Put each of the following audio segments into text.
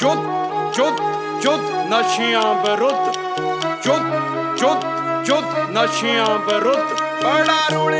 ਜੁੱਧ ਜੁੱਧ ਜੁੱਧ ਨਸ਼ਿਆਂ ਵਿਰੁੱਧ ਜੁੱਧ ਜੁੱਧ ਜੁੱਧ ਨਸ਼ਿਆਂ ਵਿਰੁੱਧ ਬੜਾ ਰੋਲੇ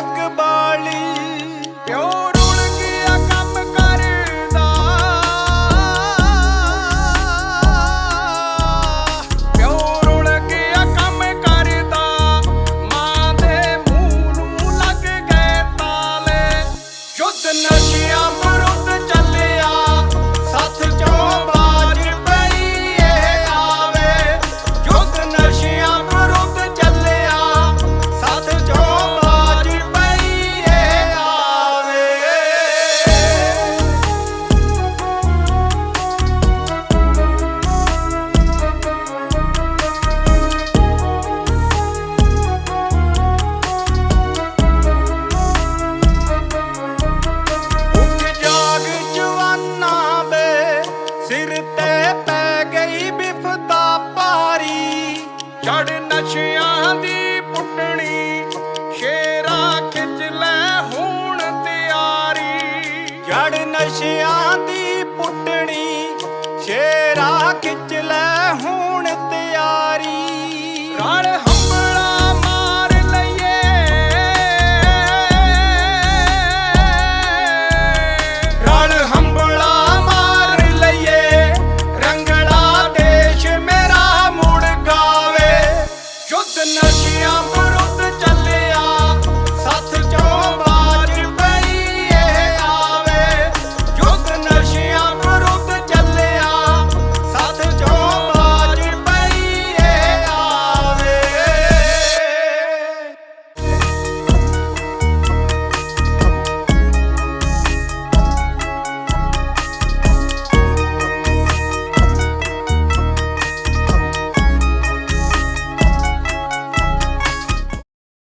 black barley ਰਚ ਲੈ ਹੁਣ ਤਿਆਰੀ। ਜੜ ਨਸ਼ਿਆ